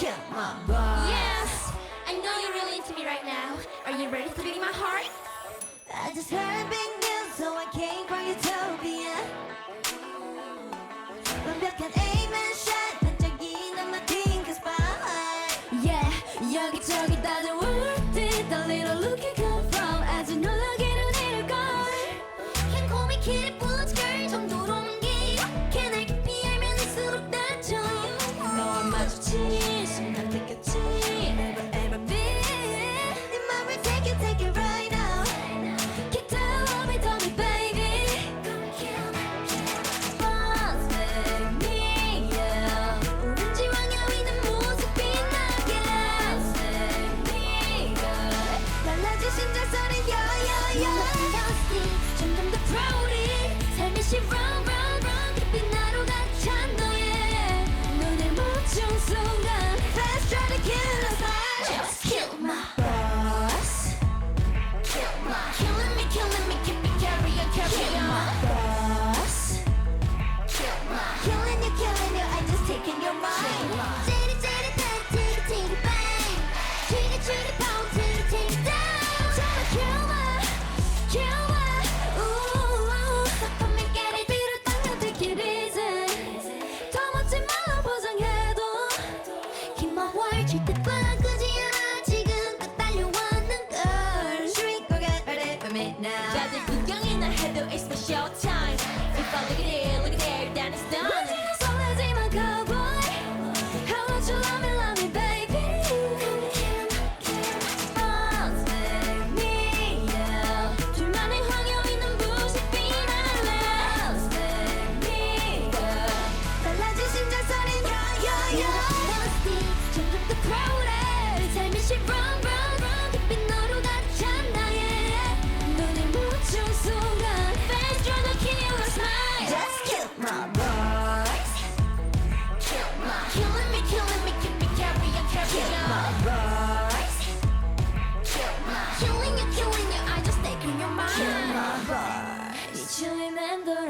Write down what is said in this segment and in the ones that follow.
my. Yes! I know you're really into me right now. Are you ready to beat my heart? I just heard big news, so I came from Utopia. 완벽한 amen shot, Yeah, 여기저기 다들 worth it. A little looking. at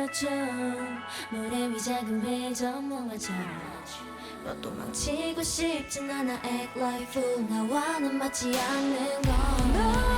것처럼 모래 위 작은 배 전문가처럼 너 도망치고 싶진 않아. Act like fool. 나와는 맞지 않는 건.